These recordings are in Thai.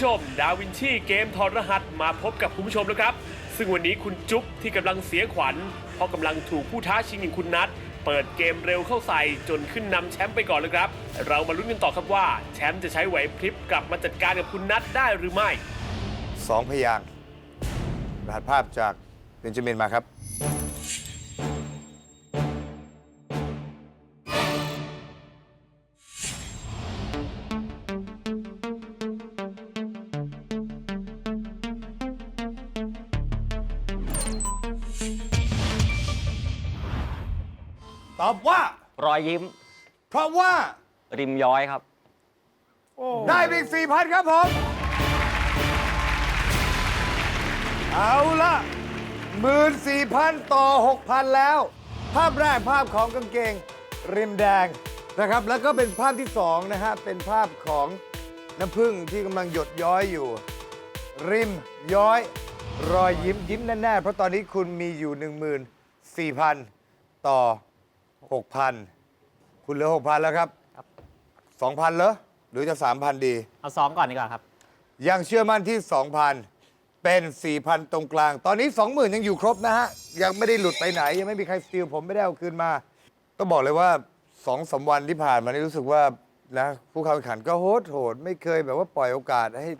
ผู้ชม ดาวินชีเกมถอดรหัสมาพบกับคุณผู้ชมแล้วครับ ซึ่งวันนี้คุณจุ๊บที่กำลังเสียขวัญ เพราะกำลังถูกผู้ท้าชิงอย่างคุณนัทเปิดเกมเร็วเข้าใส่จนขึ้นนำแชมป์ไปก่อนเลยครับ เรามาลุ้นกันต่อครับว่า แชมป์จะใช้ไหวพริบกลับมาจัดการกับคุณนัทได้หรือไม่ สองพยางค์รหัสภาพจากเบนจามินมาครับ รอยยิ้ม เพราะว่าริมย้อยครับ ได้ไปอีกสี่พันครับผม เอาละหมื่นสี่พันต่อหกพันแล้ว ภาพแรกภาพของกางเกง ริมแดงนะครับ แล้วก็เป็นภาพที่สองนะฮะ เป็นภาพของน้ำผึ้งที่กำลังหยดย้อยอยู่ ริมย้อย รอยยิ้มยิ้มแน่ๆ เพราะตอนนี้คุณมีอยู่ 14,000 ต่อ 6,000คุณเหลือ6,000แล้วครับครับ2,000เหรอหรือจะ3,000ดี เอาซ้อมก่อนดีกว่าครับ ยังเชื่อมั่นที่ 2,000 เป็น 4,000 ตรงกลาง ตอนนี้ 20,000 ยังอยู่ครบนะฮะ ยังไม่ได้หลุดไปไหน ยังไม่มีใครสตีลผมไม่ได้เอาคืนมา ต้องบอกเลยว่า2อสาวันที่ผ่านมานี่รู้สึกว่านะผู้เข้าแข่งขันก็โหดโหด ไม่เคยแบบว่าปล่อยโอกาสให้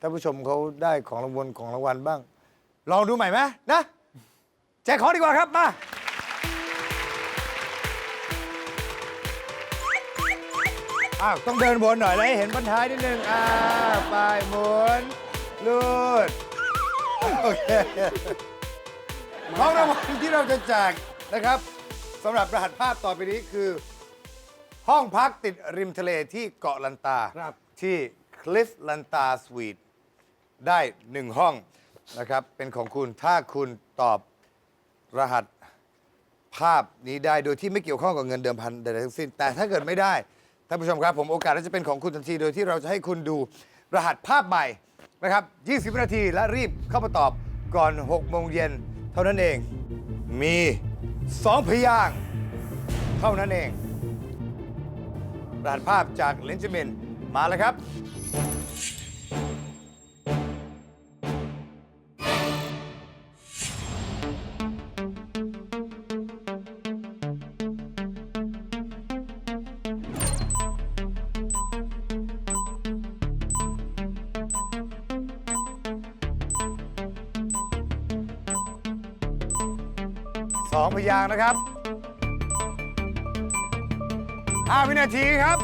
ท่านผู้ชมเขาได้ของรางวัลของรางวัลบ้าง ลองดูใหม่ไหมนะแจกของดีกว่าครับมา อ้าวต้องเดินวนหน่อยเลยให้เห็นบรรท้ายนิดนึงอ่าไปหมุนลูดโอเคของรางวัลที่เราจะแจกนะครับสำหรับรหัสภาพต่อไปนี้คือ ห้องพักติดริมทะเลที่เกาะลันตาที่คลิฟลันตาสวีทได้หนึ่งห้องนะครับ เป็นของคุณถ้าคุณตอบรหัสภาพนี้ได้โดยที่ไม่เกี่ยวข้องกับเงินเดิมพันใดๆทั้งสิ้น แต่ถ้าเกิดไม่ได้ ท่านผู้ชมครับ ผมโอกาสน่าจะเป็นของคุณทันที โดยที่เราจะให้คุณดูรหัสภาพใหม่นะครับ 20วินาทีและรีบเข้ามาตอบก่อน 6 โมงเย็นเท่านั้นเอง มี 2 พยางค์เท่านั้นเอง รหัสภาพจากเลนจ์เมนมาแล้วครับ สองพยางค์นะครับ5วินาทีครับ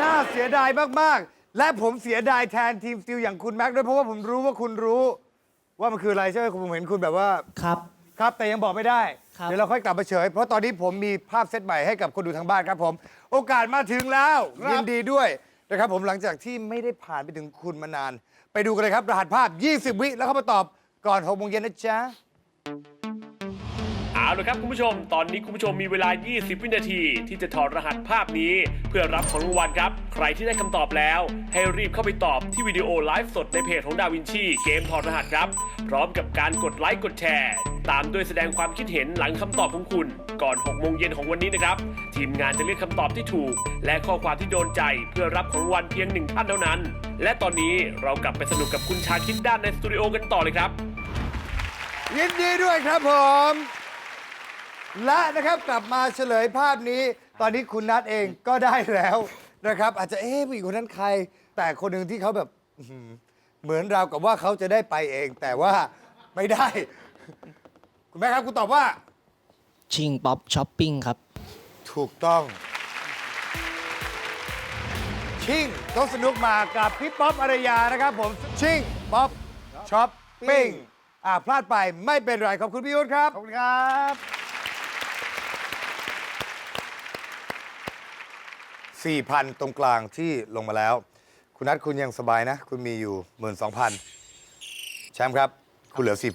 น่าเสียดายมาก ๆ และผมเสียดายแทนทีมสติลอย่างคุณแม็กซ์ด้วยเพราะว่าผมรู้ว่าคุณรู้ ว่ามันคืออะไรใช่ไหมผมเห็นคุณแบบว่า ครับ ครับ แต่ยังบอกไม่ได้ ครับ เดี๋ยวเราค่อยกลับมาเฉย เพราะตอนนี้ผมมีภาพเซตใหม่ให้กับคนดูทางบ้านครับผม โอกาสมาถึงแล้วยินดีด้วยนะครับผมหลังจากที่ไม่ได้ผ่านไปถึงคุณมานาน ไปดูกันเลยครับ รหัสภาพ 20 วิแล้วเข้ามาตอบก่อน6โมงเย็นนะจ๊ะ เอาละครับคุณผู้ชม ตอนนี้คุณผู้ชมมีเวลา 20 วินาที ที่จะถอดรหัสภาพนี้ เพื่อรับของรางวัลครับ ใครที่ได้คำตอบแล้ว ให้รีบเข้าไปตอบที่วิดีโอไลฟ์สดในเพจของดาวินชีเกมถอดรหัสครับ พร้อมกับการกดไลค์กดแชร์ ตามด้วยแสดงความคิดเห็นหลังคำตอบของคุณ ก่อน 6 โมงเย็นของวันนี้นะครับ ทีมงานจะเลือกคำตอบที่ถูก และข้อความที่โดนใจเพื่อรับของรางวัลเพียงหนึ่งท่านเท่านั้น และตอนนี้เรากลับไปสนุกกับคุณชาคิดด้านในสตูดิโอกันต่อเลยครับ ยินดีด้วยครับผม และนะครับกลับมาเฉลยภาพนี้ ตอนนี้คุณนัทเองก็ได้แล้วนะครับ อาจจะเอ๊ะผู้หญิงคนนั้นใคร แต่คนหนึ่งที่เขาแบบอื้อหือเหมือนราวกับว่าเขาจะได้ไปเอง แต่ว่าไม่ได้ คุณแม่ครับคุณตอบว่า ชิงป๊อปช้อปปิ้งครับ ถูกต้อง ชิงโต๊ะสนุกมากับพี่ป๊อปอารยานะครับผม ชิงป๊อปช้อปปิ้งอ่าพลาดไปไม่เป็นไร ขอบคุณพี่ยุทธครับ ขอบคุณครับ 4,000 ตรงกลางที่ลงมาแล้ว คุณนัทคุณยังสบายนะ คุณมีอยู่ 12,000 แชมป์ครับ คุณเหลือ 4,000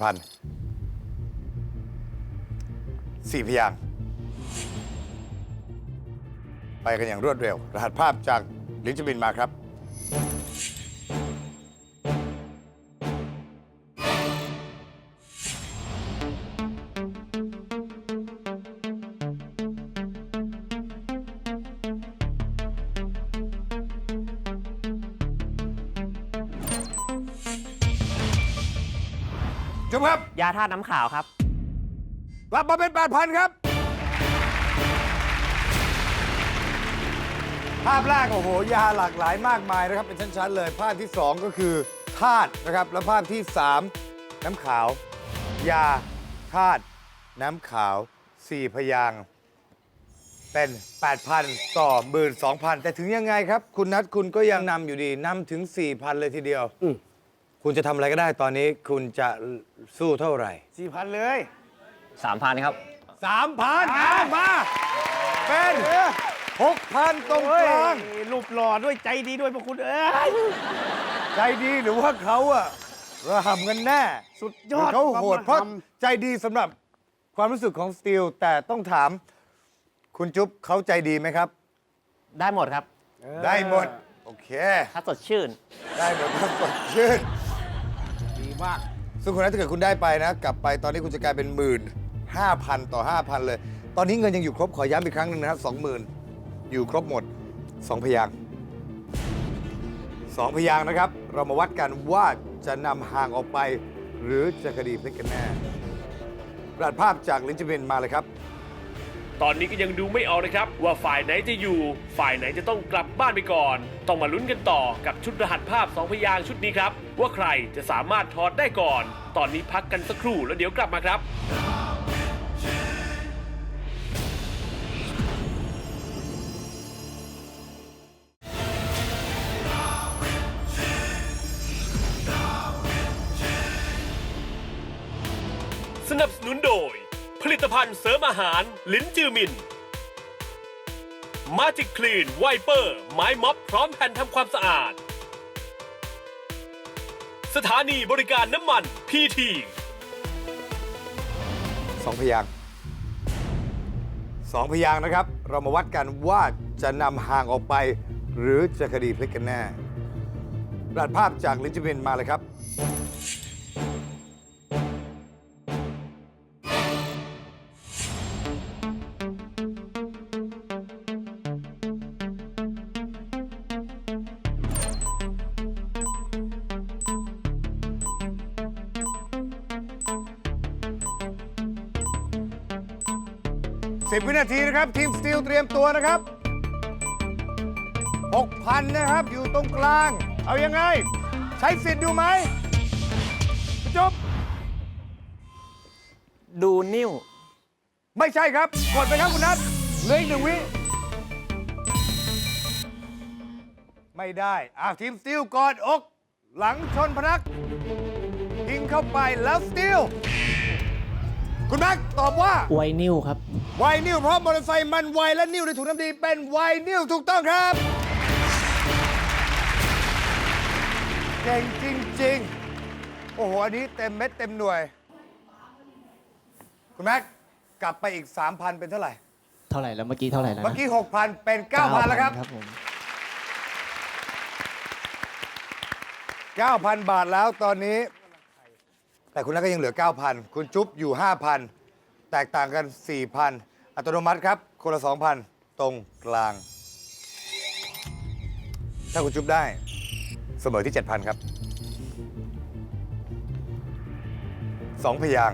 สี่พยางค์ไปกันอย่างรวดเร็ว รหัสภาพจากลินจบินมาครับ ธาตุน้ำขาวครับ กลับมาเป็น 8,000 ครับ ภาพแรกโอ้โห ยาหลากหลายมากมายนะครับ เป็นชั้น ๆ เลย ภาพที่ 2 ก็คือธาตุนะครับ แล้วภาพที่ 3 น้ำขาว ยาธาตุน้ำขาว 4 พยางค์เป็น 8,000 ต่อ 12,000 แต่ถึงยังไงครับ คุณนัทคุณก็ยังนำอยู่ดีนำถึง 4,000 เลยทีเดียว คุณจะทำอะไรก็ได้ตอนนี้คุณจะสู้เท่าไหร่สี่พันเลย3,000ครับ สามพันเอามา เป็นหกพันตรงกลางเฮ้ยรูปหล่อด้วยใจดีด้วยพวกคุณเอ้ย ใจดีหรือว่าเขาอะระหำกันแน่สุดยอดหรืเขาโหดความระหำเพราะใจดีสำหรับความรู้สึกของสตีลแต่ต้องถาม คุณจุ๊บเขาใจดีไหมครับ ได้หมดครับได้หมด โอเค ถ้าสดชื่น ได้หมดครับสดชื่นดี มาก ซึ่งคุณนัทถ้าเกิดคุณได้ไปนะ กลับไปตอนนี้คุณจะกลายเป็นหมื่นห้าพันต่อห้าพันเลย ตอนนี้เงินยังอยู่ครบขอย้ำอีกครั้งหนึ่งนะครับสองหมื่นอยู่ครบหมดสองพยางค์สองพยางค์นะครับ เรามาวัดกันว่าจะนำห่างออกไป หรือจะคดีพลิกกันแน่รหัสภาพจากลินจิเมนมาเลยครับ ตอนนี้ก็ยังดูไม่ออกนะครับ ว่าฝ่ายไหนจะอยู่ ฝ่ายไหนจะต้องกลับบ้านไปก่อน ต้องมาลุ้นกันต่อกับชุดรหัสภาพ 2 พยางชุดนี้ครับ ว่าใครจะสามารถถอดได้ก่อน ตอนนี้พักกันสักครู่แล้วเดี๋ยวกลับมาครับสนับสนุนโดย ลิตภัณฑ์เสริมอาหาร ลิ้นจือมิน มาจิกคลีนไวเปอร์ ไม้ม็อบพร้อมแผ่นทำความสะอาด สถานีบริการน้ำมันพีทีสองพยางค์สองพยางค์นะครับ เรามาวัดกันว่าจะนำห่างออกไป หรือจะคดีพลิกกันแน่รหัสภาพจากลิ้นจิเมนมาเลยครับ 10 วินาทีนะครับ ทีมสตีลเตรียมตัวนะครับ 6,000 นะครับ อยู่ตรงกลาง เอายังไง ใช้สิทธิ์ดูไหมจบ ดูนิ้ว ไม่ใช่ครับ กดไปครับคุณนัทเหลืออีกหนึ่งวิ ไม่ได้อ้าวทีมสตีลกอดอก หลังชนพนักยิงเข้าไปแล้วสตีล คุณแม็กตอบว่าไวนิวครับ ไวนิวเพราะมอเตอร์ไซค์มันไวและนิวในถุงน้ำดีเป็นไวนิวถูกต้องครับเก่งจริง ๆ โอ้โห อันนี้เต็มเม็ดเต็มหน่วย คุณแม็กกลับไปอีก 3,000 เป็นเท่าไหร่ เท่าไหร่แล้วเมื่อกี้เท่าไหร่แล้วนะเมื่อกี้ 6,000 เป็น 9,000 แล้วครับครับผม9,000 บาทแล้วตอนนี้ แต่คุณนัทก็ยังเหลือ 9,000 คุณจุ๊บอยู่ 5,000 แตกต่างกัน 4,000 อัตโนมัติครับ คนละ 2,000 ตรงกลาง ถ้าคุณจุ๊บได้เสมอที่ 7,000 ครับ 2 พยาง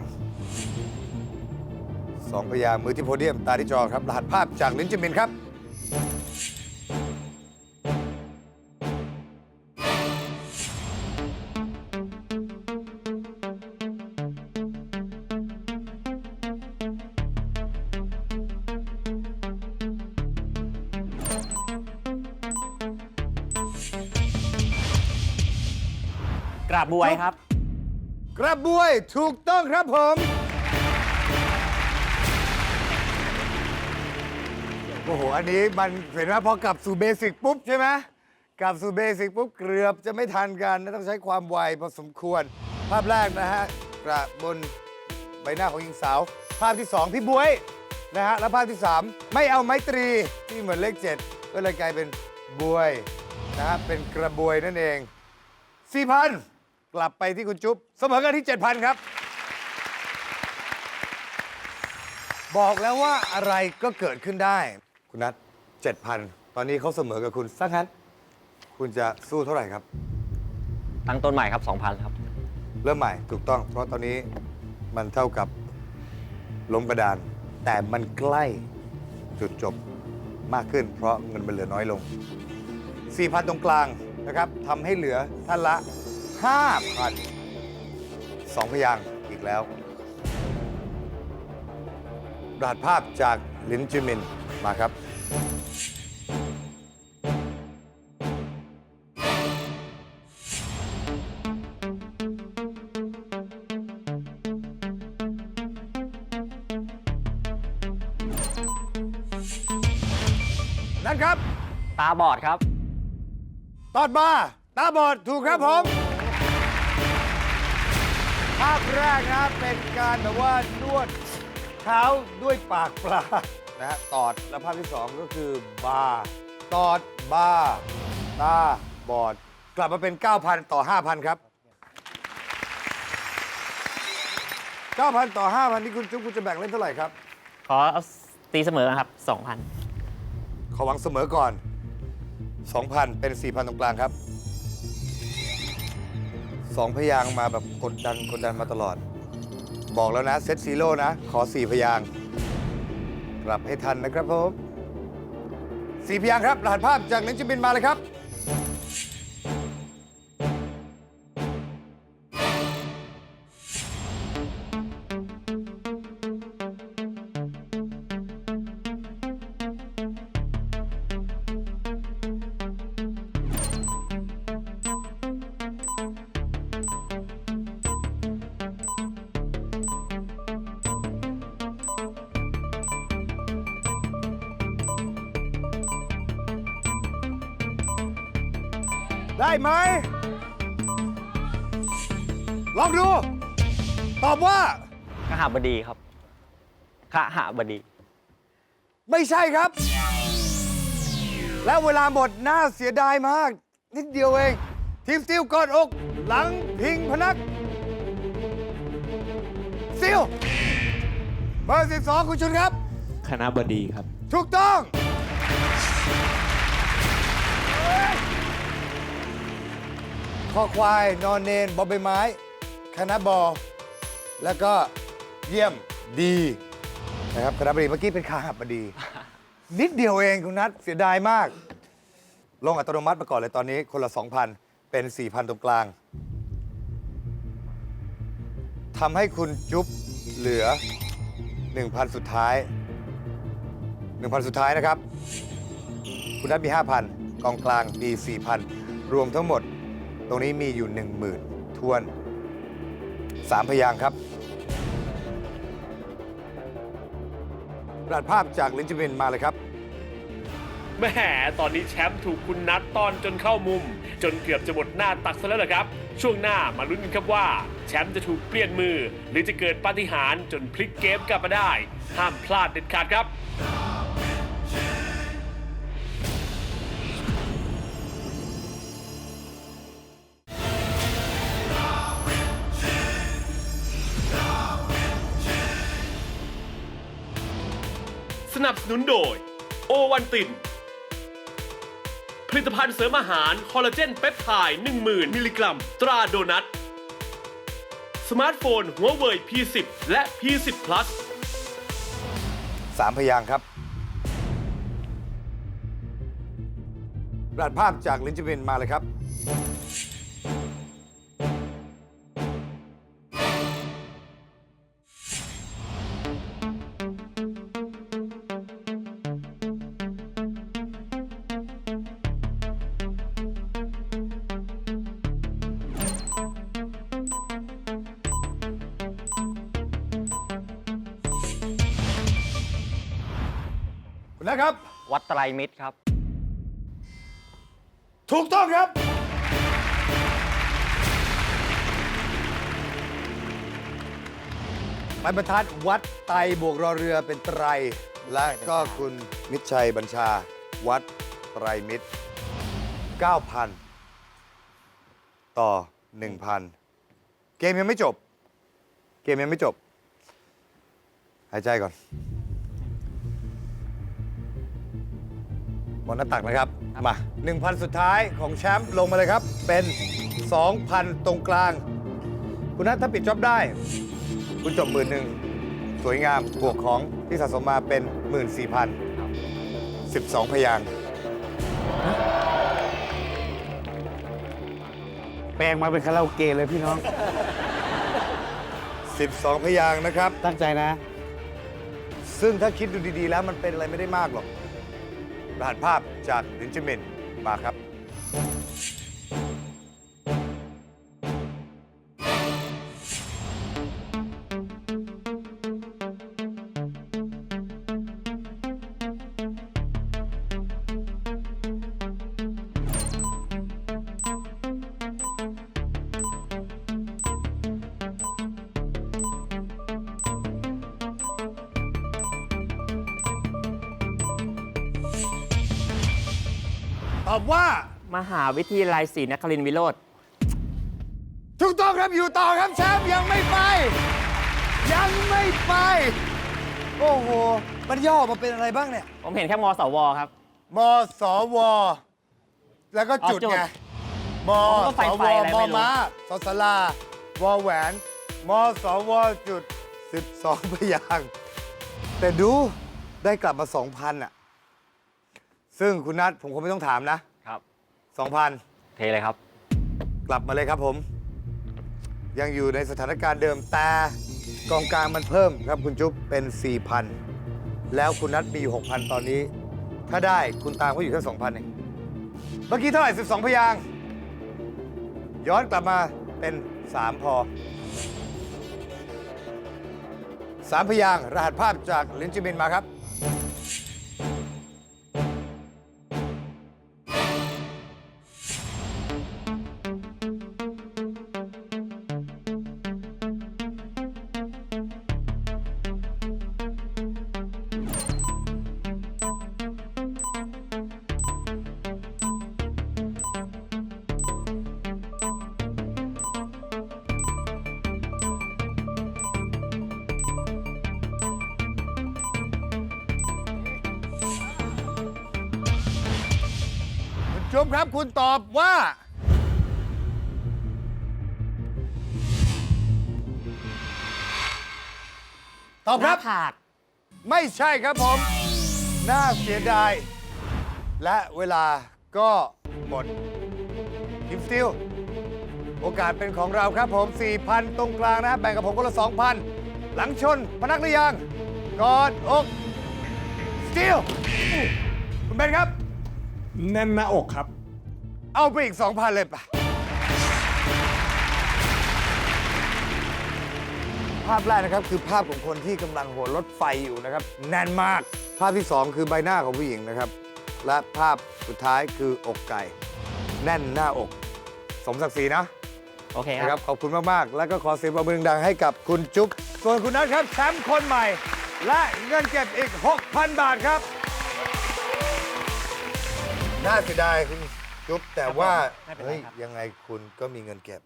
สองพยางมือที่โพเดียมตาที่จอครับ รหัสภาพจากลิ้นจิมินครับ บบวยครับ กระบวยถูกต้องครับผม โอ้โห อันนี้มันเห็นไหมพอกลับสู่เบสิกปุ๊บใช่ไหมกลับสู่เบสิกปุ๊บเกือบจะไม่ทันกันนะต้องใช้ความไวพอสมควร ภาพแรกนะฮะกระบนใบหน้าของหญิงสาว ภาพที่ 2 พี่บวยนะฮะ แล้วภาพที่ 3 ไม่เอาไม้ตรีที่เหมือนเลข 7 ก็เลยกลายเป็นบวยนะฮะ เป็นกระบวยนั่นเอง4,000 กลับไปที่คุณจุ๊บเสมอกันที่ 7,000 ครับ บอกแล้วว่าอะไรก็เกิดขึ้นได้ คุณนัท7,000 ตอนนี้เขาเสมอกับคุณสักงั้นคุณจะสู้เท่าไหร่ครับ ตั้งต้นใหม่ครับ 2,000 ครับ เริ่มใหม่ถูกต้อง เพราะตอนนี้มันเท่ากับล้มกระดาน แต่มันใกล้จุดจบมากขึ้น เพราะเงินมันเหลือน้อยลง 4,000 ตรงกลางนะครับทำให้เหลือท่านละ 5,000สองพยางค์อีกแล้ว รหัสภาพจากลินจิมิน มาครับ นั่นครับ ตาบอดครับ ตอดมาตาบอดถูกครับผมภาพแรกนะเป็นการแบบว่านวดเท้าด้วยปากปลานะฮะตอดแล้วภาพที่สองก็คือบาร์ตอดบาร์ตาบอด กลับมาเป็น 9,000 ต่อ 5,000 ครับ 9,000 ต่อ 5,000ที่คุณจุ๊บคุณจะแบ่งเล่นเท่าไหร่ครับ ขอเอาตีเสมอครับ 2,000 ขอหวังเสมอก่อน 2,000 เป็น 4,000 ตรงกลางครับ สองพยางค์มาแบบกดดันกดดันมาตลอด บอกแล้วนะเซตซีโร่นะ ขอสี่พยางค์กลับให้ทันนะครับผมสี่พยางค์ครับรหัสภาพจากนันจิบินมาเลยครับ ได้ไหม ลองดู ตอบว่าขหาบดีครับขหาบดี ไม่ใช่ครับ แล้วเวลาหมดน่าเสียดายมาก นิดเดียวเอง ทีมสติลกอดอก หลังพิงพนักสติลเบอร์12คุณชุนครับ คณะบดีครับ ถูกต้อง ข้อควาย นอนเนนบอใบไม้ คณะบอ แล้วก็เยี่ยมดีนะครับคณะบดีเมื่อกี้เป็นคาหับดี นิดเดียวเองคุณนัทเสียดายมาก ลงอัตโนมัติมาก่อนเลยตอนนี้ คนละ 2,000 เป็น 4,000 ตรงกลางทำให้คุณจุ๊บเหลือ 1,000 สุดท้าย 1,000 สุดท้ายนะครับ คุณนัทมี 5,000กองกลางมี4,000 รวมทั้งหมด ตรงนี้มีอยู่ 10,000ทวน 3 พยางค์ครับรหัสภาพจากลินจิมินมาเลยครับ แหมตอนนี้แชมป์ถูกคุณนัทต้อนจนเข้ามุม จนเกือบจะหมดหน้าตักซะแล้วล่ะครับ ช่วงหน้ามาลุ้นกันครับว่า แชมป์จะถูกเปลี่ยนมือ หรือจะเกิดปาฏิหาริย์จนพลิกเกมกลับมาได้ ห้ามพลาดเด็ดขาดครับ สนุนโดย โอวันติน ผลิตภัณฑ์เสริมอาหารคอลลาเจนเปปไทด์10,000 มิลลิกรัม ตราโดนัท สมาร์ทโฟนหัวเว่ย P10 และ P10 Plus 3พยางค์ครับรหัสภาพจากลินจิมินมาเลยครับ วัดไตรมิตรครับ ถูกต้องครับไม้บรรทัดวัดไตรบวกรอเรือเป็นไตร และก็คุณมิตรชัยบัญชา วัดไตรมิตร 9,000 ต่อ 1,000 เกมยังไม่จบ เกมยังไม่จบ หายใจก่อน บอลหน้าตักนะครับ มา 1,000 สุดท้ายของแชมป์ลงมาเลยครับ เป็น 2,000 ตรงกลาง คุณนัทถ้าปิดจ็อบได้ คุณจบหมื่นหนึ่งสวยงามบวกของที่สะสมมาเป็น 14,000 12 พยางค์แปลงมาเป็นคาราโอเกะเลยพี่น้อง 12 พยางค์นะครับ ตั้งใจนะ ซึ่งถ้าคิดดูดีๆ แล้วมันเป็นอะไรไม่ได้มากหรอก รหัสภาพจากลินจิมินมาครับ ตอบว่ามหาวิทยาลัยศรีนครินทร์วิโรธถูกต้องครับอยู่ต่อครับแชมป์ยังไม่ไป ยังไม่ไป โอ้โหมันย่อมาเป็นอะไรบ้างเนี่ย ผมเห็นแค่มสวครับ มสว แล้วก็จุดอ๋อจุดไงมผมก็สไฟวไฟอะไรมไม่รู้ ม้าสสลาวอแหวน มสวจุด 12พยางค์แต่ดูได้กลับมา 2,000อะ ซึ่งคุณนัทผมคงไม่ต้องถามนะครับ2,000เทเลยครับ กลับมาเลยครับผม ยังอยู่ในสถานการณ์เดิมแต่กองกลางมันเพิ่มครับคุณจุ๊บเป็น 4,000 แล้วคุณนัทมีอยู่6,000 ตอนนี้ ถ้าได้คุณตามเขาอยู่แค่2,000เองเมื่อกี้เท่าไหร่ 12 พยางค์ย้อนกลับมาเป็น 3 พอ 3 พยางค์รหัสภาพจากลินจิมินมาครับ คุณจุ๊บครับคุณตอบว่า ตอบหคน้ารับผากไม่ใช่ครับผม น่าเสียดาย และเวลาก็หมดทีมสติลโอกาสเป็นของเราครับผม 4,000 ตรงกลางนะแบ่งกับผมคนละ 2,000 หลังชน พนักหรือยังกอดอกสติลคุณเบนครับ แน่นหน้าอกครับ เอาไปอีก 2,000 เลยปะภาพแรกนะครับคือภาพของคนที่กำลังโหนรถไฟอยู่นะครับ แน่นมาก ภาพที่ 2 คือใบหน้าของผู้หญิงนะครับ และภาพสุดท้ายคืออกไก่ แน่นหน้าอก สมศักดิ์ศรีนะ โอเคคนะครัรับบ ขอบคุณมาก ๆ แล้วก็ขอเสียงปรบมือดังๆให้กับคุณจุ๊บ ส่วนคุณนัทครับแชมป์คนใหม่ และเงินเก็บอีก 6,000 บาทครับ น่าเสียดายคุณจุ๊บแต่ว่าไม่เป็นไรเฮ้ยครับ ยังไงคุณก็มีเงินเก็บ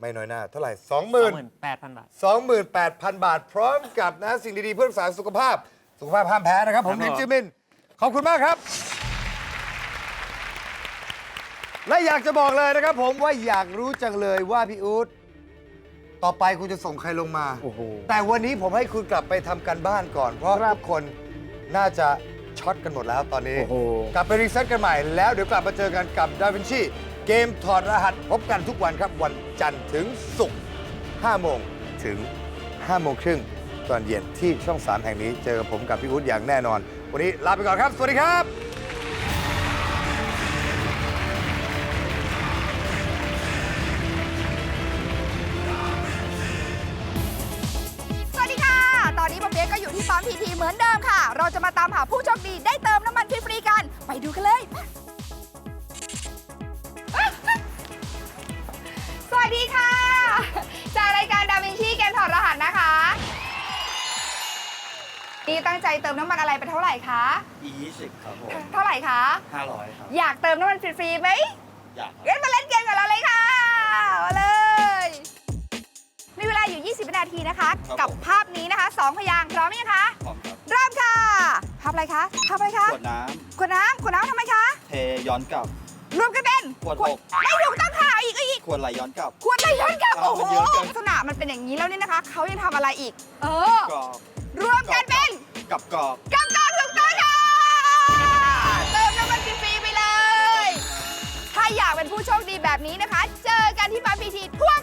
ไม่น้อยหน้า เท่าไหร่สองห20,000มื่น แปดพันบาท 28,000 บาท พร้อมกับนะสิ่งดี ๆ เพื่อรักษาสุขภาพ สุขภาพห้ามแพ้นะครับ ผมครับลินจิมิน ขอบคุณมากครับ และอยากจะบอกเลยนะครับผมว่าอยากรู้จังเลยว่าพี่อู๊ดต่อไปคุณจะส่งใครลงมา โอ้โห แต่วันนี้ผมให้คุณกลับไปทำการบ้านก่อน เพราะทุกคนน่าจะ ช็อตกันหมมดแล้วตอนนี้ โอ้โห กลับไปรีเซ็ตกันใหม่แล้วเดี๋ยวกลับมาเจอกันกับดาวินชี เกมถอดรหัสพบกันทุกวันครับ วันจันทร์ถึงศุกร์5โมงถึง5โมงครึ่งตอนเย็นที่ช่อง 3 แห่งนี้เจอกับผมกับพี่อุ๊ดอย่างแน่นอน วันนี้ลาไปก่อนครับ สวัสดีครับ สวัสดีค่ะ ตอนนี้ป๊าเปี๊ยกก็อยู่ที่ปั๊ม MPT เหมือนเดิมค่ะ เราจะ มาตามหาผู้โชคดีได้เติมน้ำมันฟรีๆกัน ไปดูกันเลยมาสวัสดีค่ะ จากรายการดาวินชีเกมถอดรหัสนะคะ นี่ตั้งใจเติมน้ำมันอะไรไปเท่าไหร่คะ E20 ครับผมเท่าไหร่คะ 500 ครับ อยากเติมน้ำมันฟรีๆไหมอยากครับงั้นมาเล่นเกมกับเราเลยค่ะมาเลย มีเวลาอยู่ 20วินาทีนะคะครับกับผมภาพนี้นะคะสองพยางค์พร้อมไหมคะ พร้อมครับ เริ่มค่ะภาพอะไรคะภาพอะไรคะขวดน้ำขวดน้ำขวดน้ำทำไมคะเทย้อนกลับ รวมกันเป็นขวดอก ไม่ถูกต้องค่ะอาอีกอีกขวดไหลย้อนกลับ ขวดเลยย้อนกลับโอ้โหลักษณะมันเป็นอย่างนี้แล้วเนี่ยนะคะ เขายังทำอะไรอีก เออ กรบรวมกันเป็นกับกรอบกัำรอบถูกต้องค่ะ เติมน้ำมันฟรีๆไปเลย ถ้าอยากเป็นผู้โชคดีแบบนี้นะคะ เจอกันที่บาร์บีทีพวก